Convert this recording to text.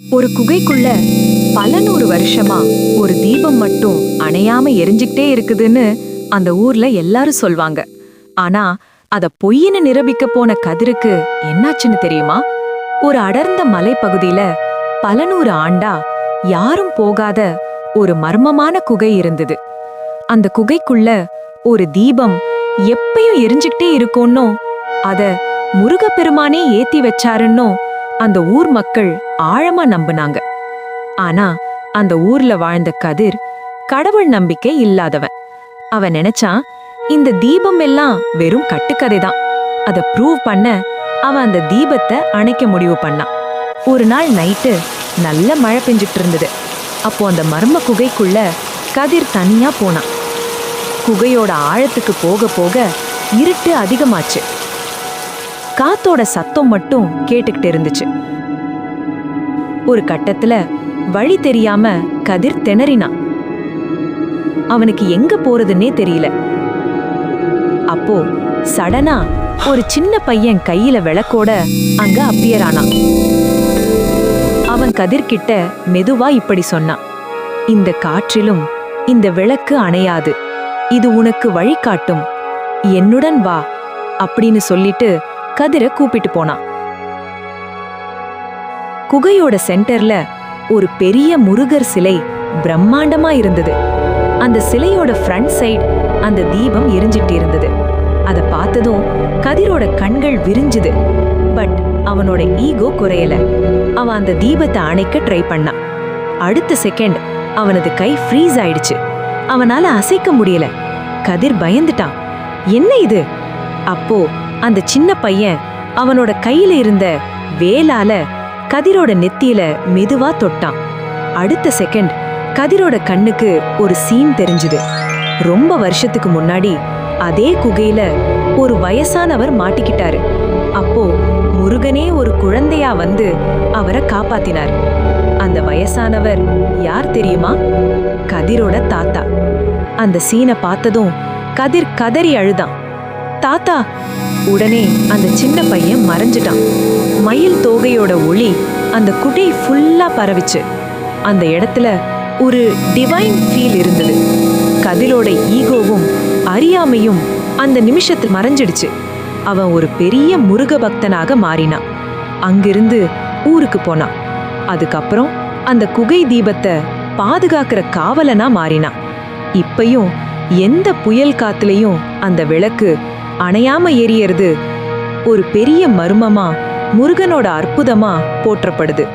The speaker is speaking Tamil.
ஒரு குகைக்குள்ள பல நூறு வருஷமா ஒரு தீபம் மட்டும் அணையாம எரிஞ்சுக்கிட்டே இருக்குதுன்னு அந்த ஊர்ல எல்லாரும் சொல்வாங்க. ஆனா அத பொய்ன்னு நிரூபிக்க போன கதிருக்கு என்னாச்சுன்னு தெரியுமா? ஒரு அடர்ந்த மலைப்பகுதியில பல நூறு ஆண்டா யாரும் போகாத ஒரு மர்மமான குகை இருந்தது. அந்த குகைக்குள்ள ஒரு தீபம் எப்பயும் எரிஞ்சுக்கிட்டே இருக்கும்னோ அத முருகப்பெருமானே ஏத்தி வச்சாருன்னோ அந்த ஊர் மக்கள் ஆழமா நம்பினாங்க. ஆனா அந்த ஊர்ல வாழ்ந்த கதிர் கடவுள் நம்பிக்கை இல்லாதவன். அவன் நினைச்சான் இந்த தீபம் எல்லாம் வெறும் கட்டுக்கதை தான் அத ப்ரூவ் பண்ண அவன் அந்த தீபத்தை அணைக்க முடிவு பண்ணான். ஒரு நாள் நைட்டு நல்ல மழை பெஞ்சிட்டு இருந்தது. அப்போ அந்த மர்ம குகைக்குள்ள கதிர் தனியா போனான். குகையோட ஆழத்துக்கு போக போக இருட்டு அதிகமாச்சு. காத்தோட சத்தம் மட்டும் கேட்டுக்கிட்டு இருந்துச்சு. ஒரு கட்டத்துல வழி தெரியாம கதிர் திணறினான். அவனுக்கு எங்க போறதுன்னே தெரியல. அப்போ சடனா ஒரு சின்ன பையன் கையில விளக்கோட அங்க அப்பியர் ஆனான் அவன் கதிர்கிட்ட மெதுவா இப்படி சொன்னான். இந்த காற்றிலும் இந்த விளக்கு அணையாது. இது உனக்கு வழிகாட்டும். என்னுடன் வா அப்படின்னு சொல்லிட்டு கதிரை கூப்பிட்டு போனான் குகையோட சென்டர்ல ஒரு பெரிய முருகர் சிலை பிரம்மாண்டமா இருந்தது. அந்த சிலையோட ஃப்ரண்ட் சைடு அந்த தீபம் எரிஞ்சிட்டு இருந்தது. அத பார்த்ததும் கதிரோட கண்கள் விரிஞ்சுது. பட் அவனோட ஈகோ குறையல. அவன் அந்த தீபத்தை அணைக்க ட்ரை பண்ணான் அடுத்த செகண்ட் அவனது கை ஃப்ரீஸ் ஆயிடுச்சு. அவனால அசைக்க முடியல. கதிர் பயந்துட்டான். என்ன இது? அப்போ அந்த சின்ன பையன் அவனோட கையில இருந்த வேலால கதிரோட நெத்தியில மெதுவா தொட்டான். அடுத்த செகண்ட் கதிரோட கண்ணுக்கு ஒரு சீன் தெரிஞ்சுது. ரொம்ப வருஷத்துக்கு முன்னாடி அதே குகையில ஒரு வயசானவர் மாட்டிக்கிட்டாரு. அப்போ முருகனே ஒரு குழந்தையா வந்து அவரை காப்பாத்தினார். அந்த வயசானவர் யார் தெரியுமா? கதிரோட தாத்தா. அந்த சீனை பார்த்ததும் கதிர் கதறி அழுதான். தாத்தா. உடனே அந்த சின்ன பையன் மறைஞ்சிட்டான். மயில் தோகையோட ஒளி அந்த குடை ஃபுல்லா பரவிச்சு. அந்த இடத்துல ஒரு டிவைன் ஃபீல் இருந்தது. கதிலோட ஈகோவும் அறியாமையும் அந்த நிமிஷத்தில் மறைஞ்சிடுச்சு. அவன் ஒரு பெரிய முருக பக்தனாக மாறினான். அங்கிருந்து ஊருக்கு போனான். அதுக்கப்புறம் அந்த குகை தீபத்தை பாதுகாக்கிற காவலனா மாறினான். இப்பயும் எந்த புயல் காத்துலயும் அந்த விளக்கு அணையாம எரியறது ஒரு பெரிய மர்மமா முருகனோட அற்புதமா போற்றப்படுது.